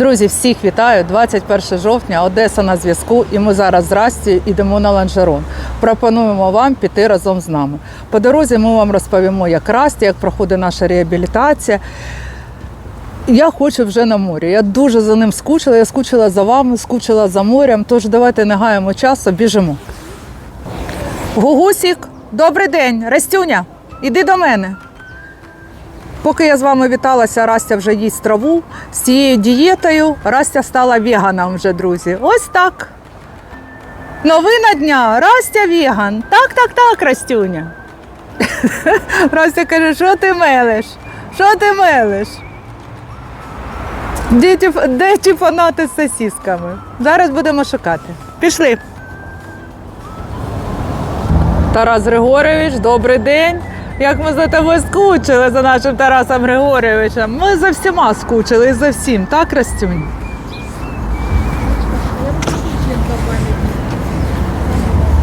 Друзі, всіх вітаю! 21 жовтня, Одеса на зв'язку, і ми зараз з Растю йдемо на ланжерон. Пропонуємо вам піти разом з нами. По дорозі ми вам розповімо, як Расті, як проходить наша реабілітація. Я хочу вже на морі. Я дуже за ним скучила. Я скучила за вами, скучила за морем. Тож давайте не гаємо часу, біжимо. Гугусік, добрий день, Растюня, іди до мене. Поки я з вами віталася, Растя вже їсть траву. З цією дієтою Растя стала веганом вже, друзі. Ось так. Новина дня, Растя веган. Так, так, так, Растюня. Растя каже, що ти мелиш? Що ти мелиш? Де ті, фанати з сосісками? Зараз будемо шукати. Пішли. Тарас Григорович, добрий день. Як ми за тобою скучили за нашим Тарасом Григоровичем. Ми за всіма скучили і за всім, так, Растюнь?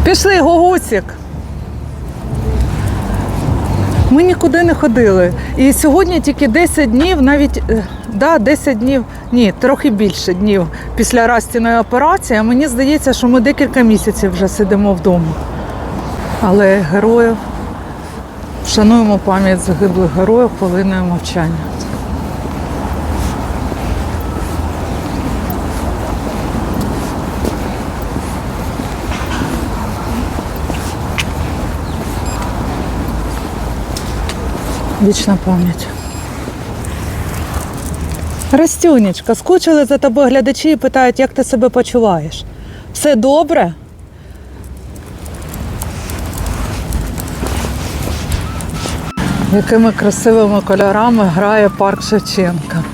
Пішли, Гогусік. Ми нікуди не ходили. І сьогодні тільки 10 днів, навіть е, да, 10 днів, ні, трохи більше днів після Растіної операції. Мені здається, що ми декілька місяців вже сидимо вдома. Але героїв Вшануємо пам'ять загиблих героїв хвилиною мовчання. Вічна пам'ять. Растюнечка, скучили за тобою глядачі і питають, як ти себе почуваєш. Все добре? Якими красивими кольорами грає парк Шевченка.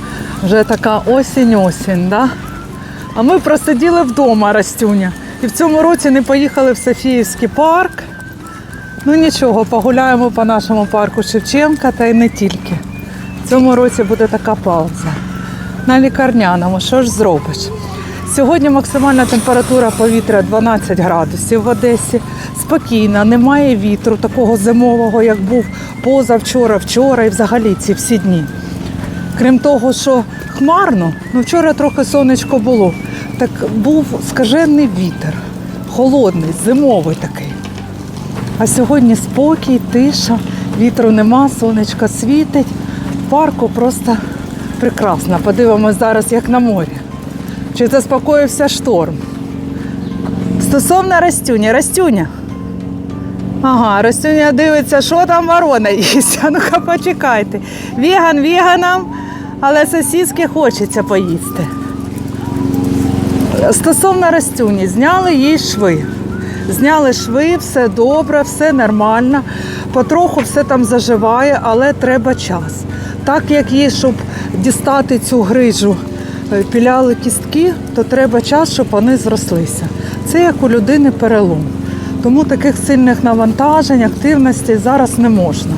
Вже така осінь-осінь, да? А ми просиділи вдома, Растюня. І в цьому році не поїхали в Софіївський парк. Ну нічого, погуляємо по нашому парку Шевченка та й не тільки. В цьому році буде така пауза. На лікарняному, що ж зробиш? Сьогодні максимальна температура повітря 12 градусів в Одесі. Спокійна, немає вітру такого зимового, як був позавчора, вчора і взагалі ці всі дні. Крім того, що хмарно, ну вчора трохи сонечко було, так був скажений вітер, холодний, зимовий такий. А сьогодні спокій, тиша, вітру нема, сонечко світить. В парку просто прекрасно. Подивимось зараз, як на морі. Чи заспокоївся шторм? Стосовно Растюні, Растюня. Ага, Растюня дивиться, що там ворона їсть. А ну-ка почекайте. Веган веганом, але сосиски хочеться поїсти. Стосовно Растюні, зняли їй шви. Зняли шви, все добре, все нормально. Потроху все там заживає, але треба час. Так як їй, щоб дістати цю грижу, піляли кістки, то треба час, щоб вони зрослися. Це як у людини перелом. Тому таких сильних навантажень, активностей зараз не можна.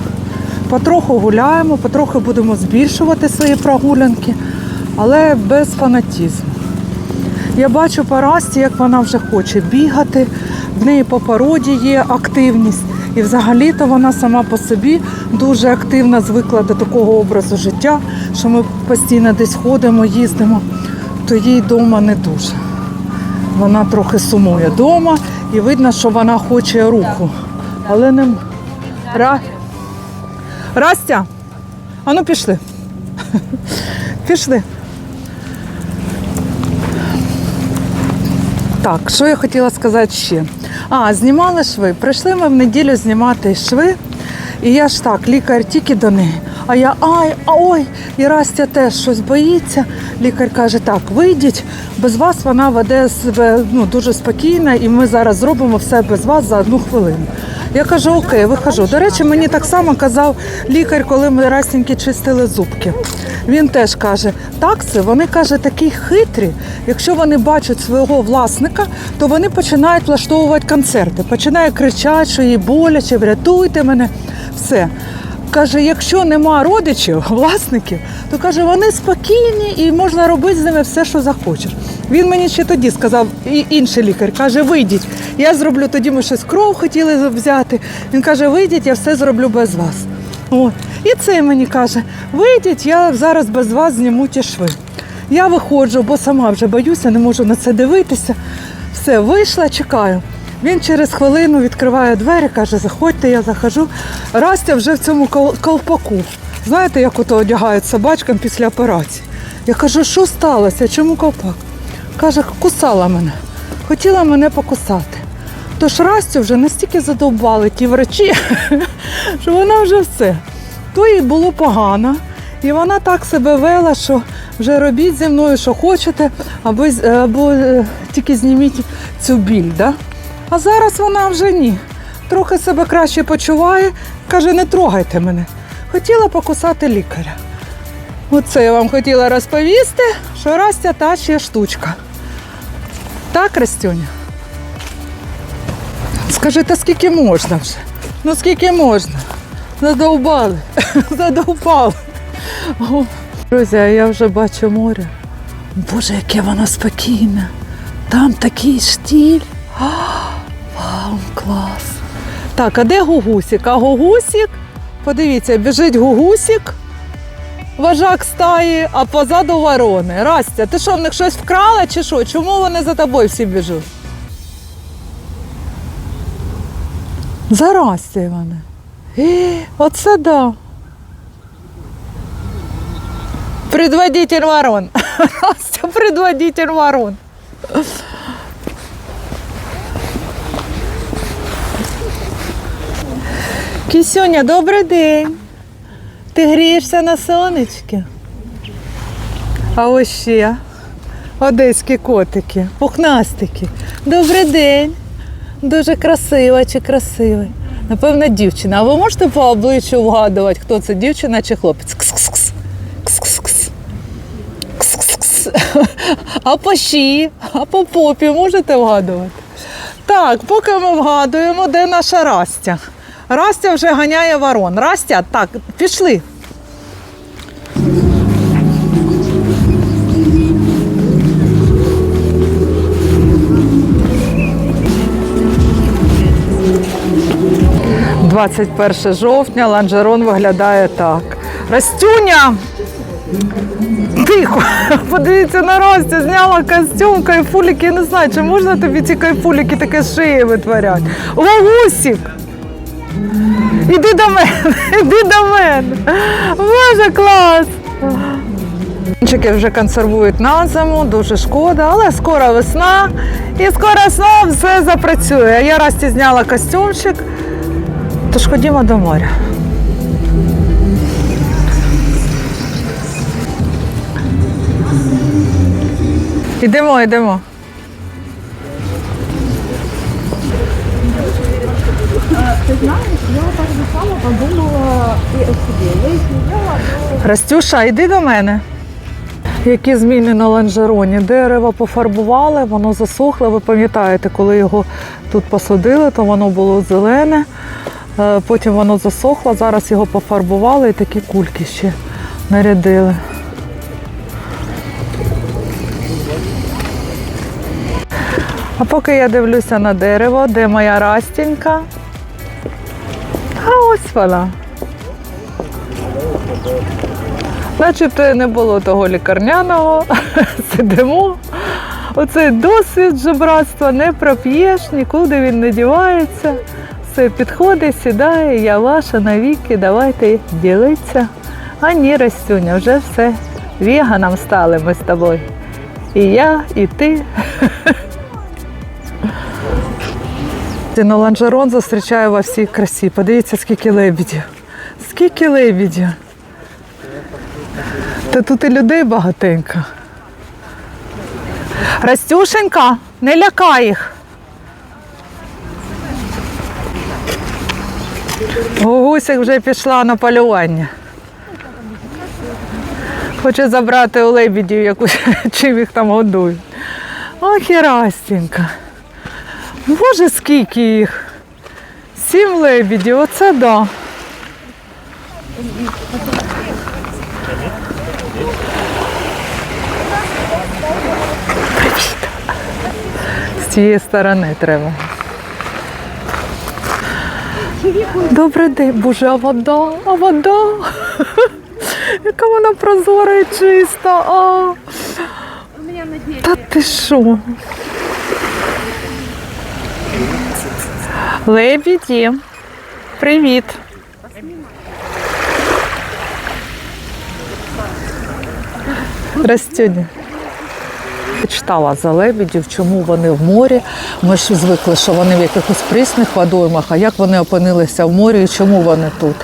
Потроху гуляємо, потроху будемо збільшувати свої прогулянки, але без фанатізму. Я бачу по Расті, як вона вже хоче бігати, в неї по породі є активність. І взагалі-то вона сама по собі дуже активна, звикла до такого образу життя, що ми постійно десь ходимо, їздимо, то їй вдома не дуже. Вона трохи сумує вдома і видно, що вона хоче руху. Але не Ра... Растя, а ну пішли. Пішли. Так, що я хотіла сказати ще? А, знімали шви. Прийшли ми в неділю знімати шви. І я ж так, лікар тільки до неї. А я ай, а ой, і Растя теж щось боїться. Лікар каже, так, вийдіть, без вас вона веде себе ну, дуже спокійно, і ми зараз зробимо все без вас за одну хвилину. Я кажу, окей, вихожу. До речі, мені так само казав лікар, коли ми разіньки чистили зубки. Він теж каже, такси, вони каже, такі хитрі. Якщо вони бачать свого власника, то вони починають влаштовувати концерти, починають кричати, що їй боляче, врятуйте мене. Все. Каже, якщо нема родичів, власників, то каже, вони спокійні і можна робити з ними все, що захочеш. Він мені ще тоді сказав, і інший лікар каже, вийдіть. Я зроблю тоді, ми щось кров хотіли взяти. Він каже, вийдіть, я все зроблю без вас. От. І цей мені каже, вийдіть, я зараз без вас зніму ті шви. Я виходжу, бо сама вже боюся, не можу на це дивитися. Все, вийшла, чекаю. Він через хвилину відкриває двері, каже, заходьте, я захожу. Растя вже в цьому колпаку. Знаєте, як ото одягають собачкам після операції. Я кажу, що сталося? Чому колпак? Каже, кусала мене. Хотіла мене покусати. Тож Растю вже настільки задовбали ті врачі, що вона вже все. То їй було погано. І вона так себе вела, що вже робіть зі мною, що хочете, або, або е, тільки зніміть цю біль. Да? А зараз вона вже ні. Трохи себе краще почуває, каже, не трогайте мене. Хотіла покусати лікаря. Оце я вам хотіла розповісти, що Растя та ще штучка. Так, Растюня? Скажи, та скільки можна вже? Ну скільки можна? Задовбали. Задовбали. Друзі, а я вже бачу море. Боже, яке воно спокійне. Там такий штіль. Вау, клас. Так, а де гугусік? А гугусік? Подивіться, біжить гугусік, вожак стаї, а позаду ворони. Растя, ти що, в них щось вкрала чи що? Чому вони за тобою всі біжуть? За Растя, Іване. Е, Оце да. Предводитель ворон. Настя, предводитель ворон. Кісюня, добрий день. Ти грієшся на сонечки? А ось ще одеські котики, пухнастики. Добрий день. Дуже красива чи красивий. Напевно, дівчина. А ви можете по обличчю вгадувати, хто це дівчина чи хлопець? Кс-кс-кс. Кс-кс-кс. Кс-кс-кс. А по шиї, а по попі можете вгадувати? Так, поки ми вгадуємо, де наша Растя. Растя вже ганяє ворон. Растя, так, пішли. – 21 жовтня ланжерон виглядає так. Растюня! Тихо! Подивіться на Растю, зняла костюм, кайфуліки. Я не знаю, чи можна тобі ці кайфуліки таке з шиї витворяти. Лавусік! Іди до мене, іди до мене. Боже, клас! Чики вже консервують на зиму, дуже шкода, але скоро весна і скоро знову все запрацює. Я Расті зняла костюмчик, тож ходімо до моря. Ідемо, йдемо. Растюша, йди до мене. Які зміни на ланжероні. Дерево пофарбували, воно засохло. Ви пам'ятаєте, коли його тут посадили, то воно було зелене. Е, Потім воно засохло, зараз його пофарбували і такі кульки ще нарядили. А поки я дивлюся на дерево, де моя растінька. Ось вона. Начебто не було того лікарняного, сидимо. Оцей досвід жебратства не проп'єш, нікуди він не дівається. Все підходить, сідає, я ваша навіки, давайте ділитися. А ні, Растюня, вже все. Веганом стали ми з тобою. І я, і ти. Ну, ланжерон зустрічає во всій красі. Подивіться, скільки лебідів. Скільки лебідів. Та тут і людей багатенько. Растюшенька, не лякай їх. Гугусик вже пішла на полювання. Хоче забрати у лебідів якусь, чим їх там годують. Ох і Растінька. Боже, скільки їх. Сім лебідів, оце да. Привіт. З цієї сторони треба. Добрий день, боже, а вода, а вода. Яка вона прозора і чиста. А. Та ти що? Лебіді. Привіт. Растюня. Читала за лебідів, чому вони в морі. Ми ж звикли, що вони в якихось прісних водоймах, а як вони опинилися в морі і чому вони тут?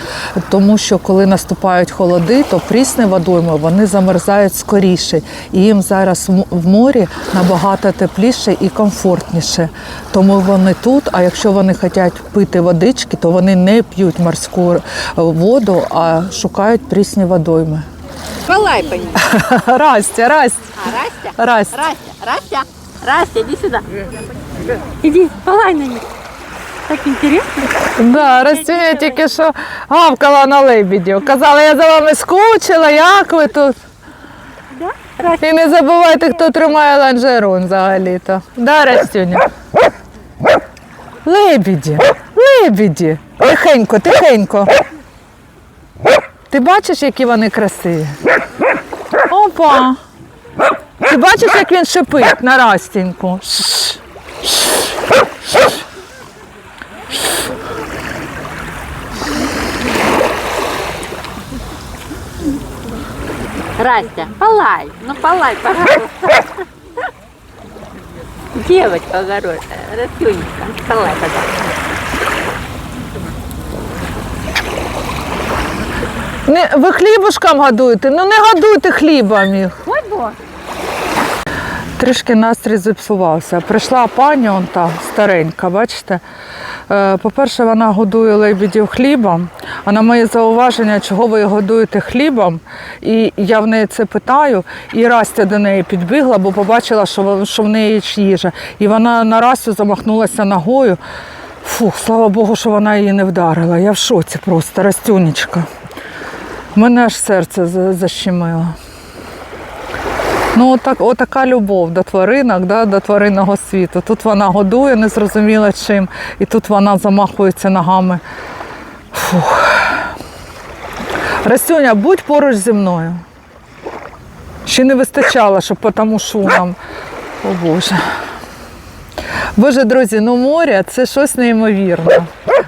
Тому що коли наступають холоди, то прісні водойми вони замерзають скоріше. І їм зараз в морі набагато тепліше і комфортніше. Тому вони тут. А якщо вони хочуть пити водички, то вони не п'ють морську е, воду, а шукають прісні водойми. Палай. Растя, Растя, А, Растя? Растя. Растя, Растя, Растя, иди сюда. Иди, палай на них. Так интересно. Да, Растюня тільки що гавкала на лебідів. Казала, я за вами скучила, як ви тут? І не забувайте, хто тримає ланжерон взагалі-то. Да, Растюня? Лебіді, лебіді. Тихенько, тихенько. Ти бачиш, які вони красиві? Опа. Ти бачиш, як він шипить на Растіньку? Растя, палай. Ну палай, пожалуйста. Девочка огород, Растюнечка, палай, пожалуйста. Не, ви хлібушком годуєте? Ну не годуйте хлібом їх. Ой, бо. Трішки настрій зіпсувався. Прийшла пані, он та старенька, бачите. Е, По-перше, вона годує лебідів хлібом. А на моє зауваження, чого ви годуєте хлібом, і я в неї це питаю, і Растя до неї підбігла, бо побачила, що, в- що в неї ж їжа. І вона на Растю замахнулася ногою. Фух, слава Богу, що вона її не вдарила. Я в шоці просто, Растюнечка. Мене аж серце защемило. Ну, отак, отака любов до тваринок, да, до тваринного світу. Тут вона годує незрозуміло чим, і тут вона замахується ногами. Фух. Растюня, будь поруч зі мною. Ще не вистачало, щоб по тому шумам. О Боже. Боже, друзі, ну море це щось неймовірне.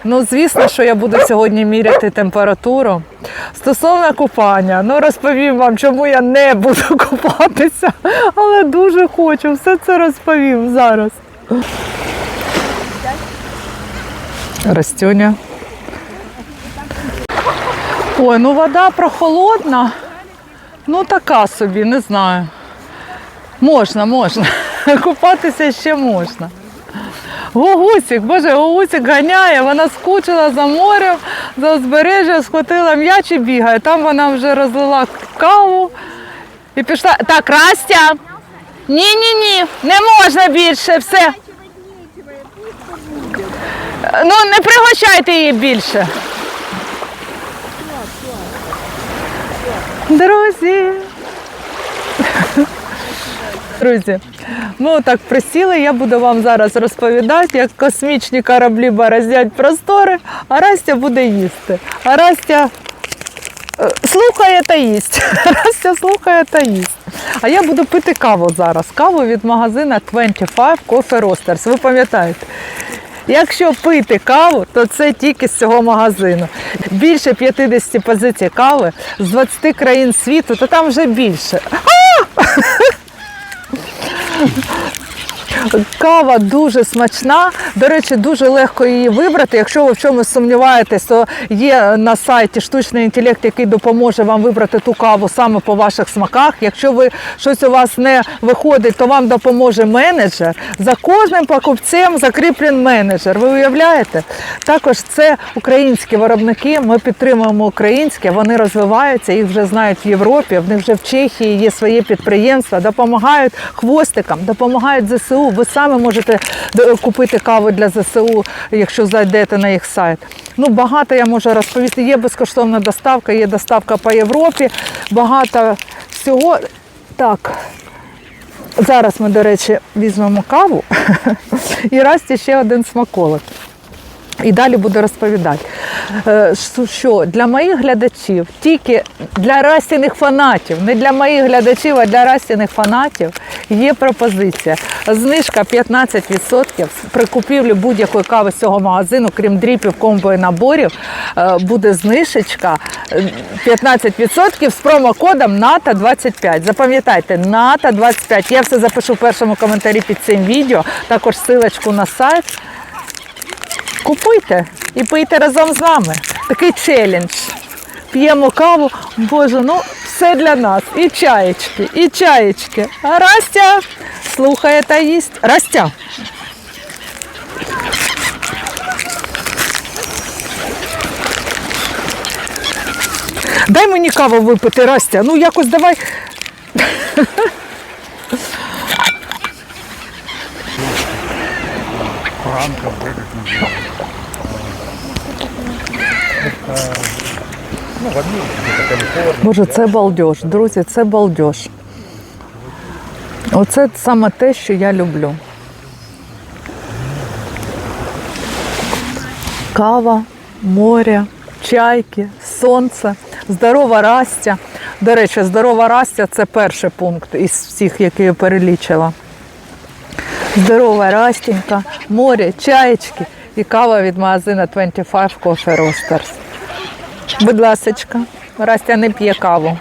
Ну, звісно, що я буду сьогодні міряти температуру. Стосовно купання, ну розповім вам, чому я не буду купатися, але дуже хочу. Все це розповім зараз. Растюня. Ой, ну вода прохолодна. Ну така собі, не знаю. Можна, можна. Купатися ще можна. Гогусик, боже, Гогусик ганяє, вона скучила за морем, за узбережжя, схватила м'яч і бігає. Там вона вже розлила каву і пішла. Так, Растя! Ні, ні, ні, не можна більше, все. Ну, не пригощайте її більше. Друзі. Друзі, ми так присіли. Я буду вам зараз розповідати, як космічні кораблі бороздять простори, а Растя буде їсти. А Растя е, слухає та їсть. Растя слухає та їсть. А я буду пити каву зараз. Каву від магазина 25 Coffee Roasters. Ви пам'ятаєте? Якщо пити каву, то це тільки з цього магазину. Більше 50 позицій кави з 20 країн світу, то там вже більше. Thank you. Кава дуже смачна. До речі, дуже легко її вибрати. Якщо ви в чомусь сумніваєтесь, то є на сайті штучний інтелект, який допоможе вам вибрати ту каву саме по ваших смаках. Якщо ви щось у вас не виходить, то вам допоможе менеджер. За кожним покупцем закріплен менеджер. Ви уявляєте? Також це українські виробники. Ми підтримуємо українське, вони розвиваються, їх вже знають в Європі. В них вже в Чехії є своє підприємства, допомагають хвостикам, допомагають ЗСУ. Ви самі можете купити каву для ЗСУ, якщо зайдете на їх сайт. Ну, багато я можу розповісти. Є безкоштовна доставка, є доставка по Європі, багато всього. Так, зараз ми, до речі, візьмемо каву і Расті ще один смаколик. І далі буду розповідати. е, що- для моїх глядачів, тільки для Растіних фанатів, не для моїх глядачів, а для Растіних фанатів є пропозиція. Знижка 15% при купівлі будь-якої кави з цього магазину, крім дріпів, комбо і наборів, е, буде знижечка е, 15% з промокодом НАТО25. Запам'ятайте, НАТО25. Я все запишу в першому коментарі під цим відео. Також ссылочку на сайт. Купуйте і пийте разом з нами. Такий челендж. П'ємо каву. Боже, ну все для нас. І чаєчки, і чаєчки. А Растя слухає та їсть. Растя. Дай мені каву випити, Растя. Ну якось давай. Ранка, Ну, в это Боже, це балдеж. Друзі, це балдеж. Оце саме те, що я люблю. Кава, море, чайки, сонце, здорова растя. До речі, здорова растя це перший пункт із всіх, які я перелічила. Здорова растінька, море, чаєчки і кава від магазину 25 Coffee Roasters. Будь ласочка, Растя не п'є каву.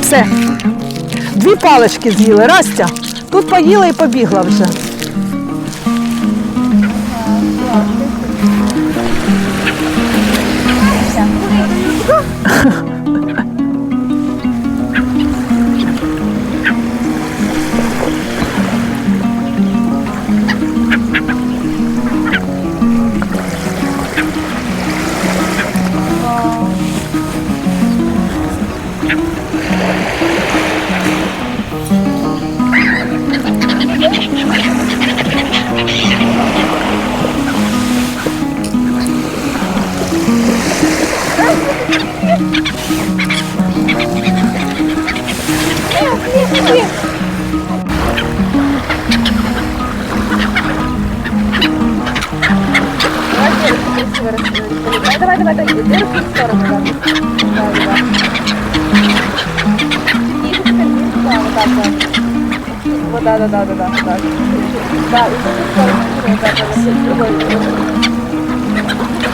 Все. Дві палички з'їли. Растя. Тут поїла і побігла вже. Давай, давай, давай, давай, иди в ту сторону, да. Да, да, да. Да, вот так вот. Вот, да, да, да, да, да, да. Да, и в ту сторону, вот так вот, в другой, в другой.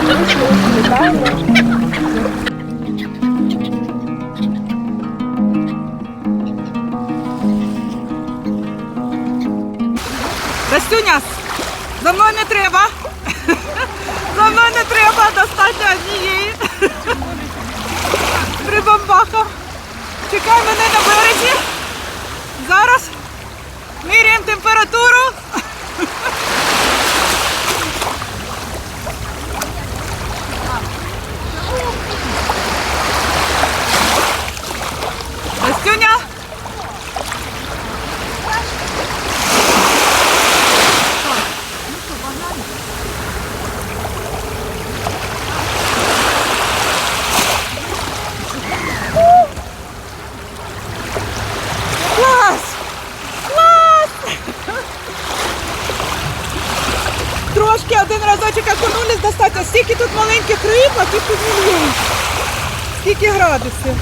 Видишь, мы летаем. Растюня, за мною не треба. За мною не треба достатньо однієї. Прибамбаха. Чекай мене на березі. Зараз міряємо температуру. Растюня. Клас! Клас! Трошки один разочок окунулись достатньо. Стільки тут маленьких риб, а тут тут мільйон. Скільки градусів?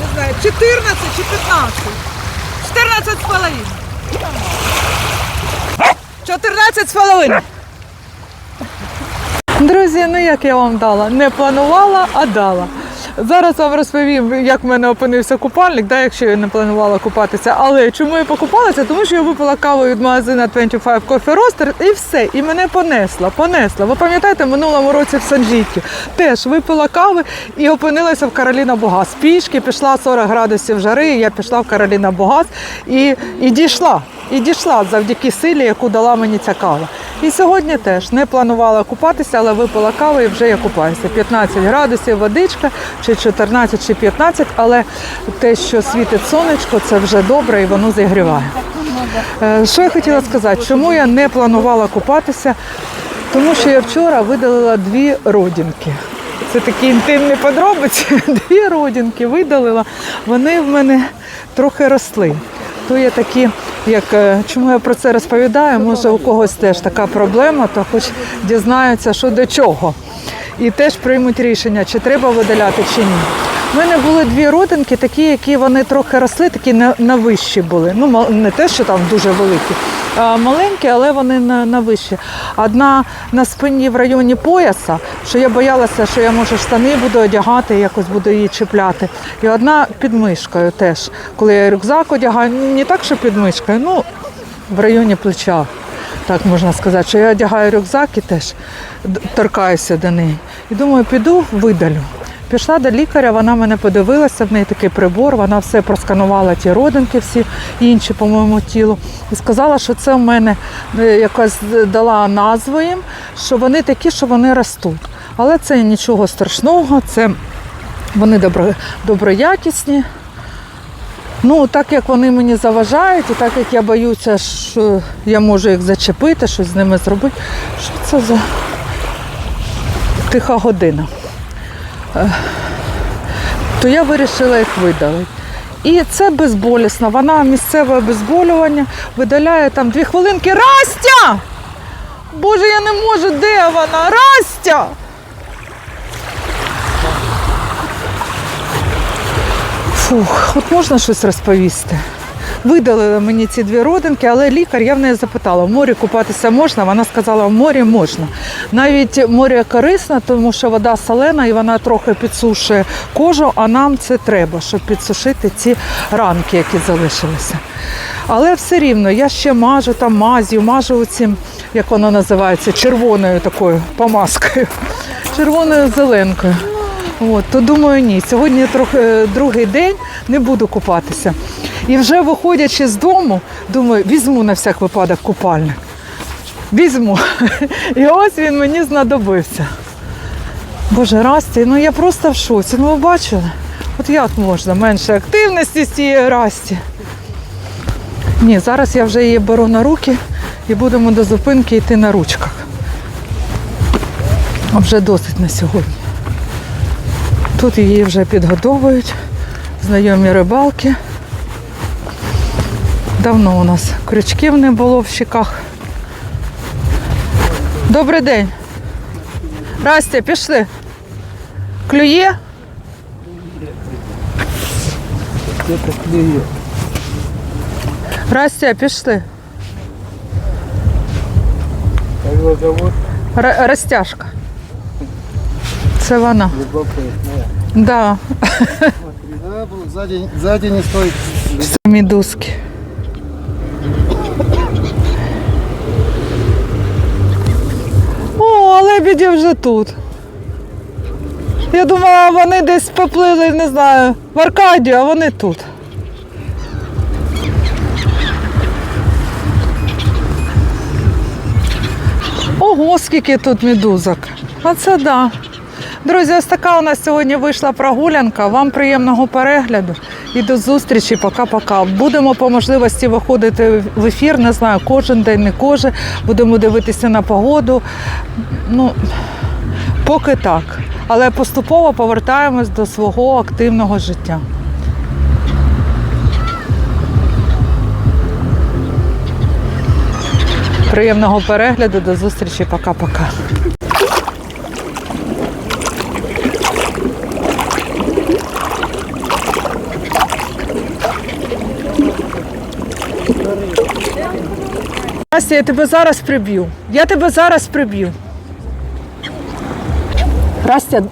Не знаю, 14 чи 15. 14 з половиною. 14 з половиною. Друзі, ну як я вам дала? Не планувала, а дала. Зараз вам розповім, як в мене опинився купальник, да, якщо я не планувала купатися. Але чому я покупалася? Тому що я випила каву від магазину 25 Coffee Roaster і все. І мене понесла, понесла. Ви пам'ятаєте, в минулому році в Санжіті теж випила кави і опинилася в Кароліна Богас. Пішки пішла 40 градусів жари, я пішла в Кароліна Богас і, і дійшла. І дійшла завдяки силі, яку дала мені ця кава. І сьогодні теж не планувала купатися, але випила каву і вже я купаюся. 15 градусів, водичка, чи 14, чи 15, але те, що світить сонечко, це вже добре і воно зігріває. Е, Що я хотіла сказати, чому я не планувала купатися? Тому що я вчора видалила дві родинки. Це такі інтимні подробиці. Дві родинки видалила. Вони в мене трохи росли. То є такі, як е, чому я про це розповідаю, може у когось теж така проблема, то хоч дізнаються, що до чого. І теж приймуть рішення, чи треба видаляти, чи ні. У мене були дві родинки, такі, які вони трохи росли, такі на, вищі були. Ну, не те, що там дуже великі, а маленькі, але вони на, на вищі. Одна на спині в районі пояса, що я боялася, що я може штани буду одягати, якось буду її чіпляти. І одна під мишкою теж. Коли я рюкзак одягаю, не так, що під мишкою, ну в районі плеча. Так можна сказати, що я одягаю рюкзак і теж торкаюся до неї. І думаю, піду видалю. Пішла до лікаря, вона мене подивилася, в неї такий прибор, вона все просканувала ті родинки, всі інші по моєму тілу. І сказала, що це в мене е, якось дала назву їм, що вони такі, що вони ростуть. Але це нічого страшного, це вони добро, доброякісні. Ну, так як вони мені заважають, і так як я боюся, що я можу їх зачепити, щось з ними зробити. Що це за тиха година? Е, То я вирішила їх видалити. І це безболісно. Вона місцеве обезболювання видаляє там дві хвилинки. Растя! Боже, я не можу, де вона? Растя! Фух, от можна щось розповісти. Видалили мені ці дві родинки, але лікар, я в неї запитала, в морі купатися можна? Вона сказала, в морі можна. Навіть море корисне, тому що вода солена і вона трохи підсушує кожу, а нам це треба, щоб підсушити ці ранки, які залишилися. Але все рівно я ще мажу там мазю, мажу цим, як воно називається, червоною такою помазкою, червоною зеленкою. От, то думаю, ні. Сьогодні трохи е, другий день не буду купатися. І вже виходячи з дому, думаю, візьму на всяк випадок купальник. Візьму. І ось він мені знадобився. Боже, Расті, ну я просто в шоці. Ну ви бачили? От як можна менше активності з цієї Расті. Ні, зараз я вже її беру на руки і будемо до зупинки йти на ручках. Вже досить на сьогодні. Тут її вже підгодовують, знайомі рибалки. Давно у нас крючків не було в щеках. Добрий день. Растя, пішли. Клює? клює. Растя, пішли. Р- Растяжка. Це вона. Любопытная. Да. Сзади, сзади не стоит. Мідузки. О, а лебеді вже тут. Я думала, вони десь поплили, не знаю, в Аркадію, а вони тут. Ого, скільки тут медузок. А це да. Друзі, ось така у нас сьогодні вийшла прогулянка. Вам приємного перегляду і до зустрічі. Пока-пока. Будемо по можливості виходити в ефір. Не знаю, кожен день, не кожен. Будемо дивитися на погоду. Ну, поки так. Але поступово повертаємось до свого активного життя. Приємного перегляду, до зустрічі, пока-пока. Настя, я тебе зараз приб'ю. Я тебе зараз приб'ю. Растя.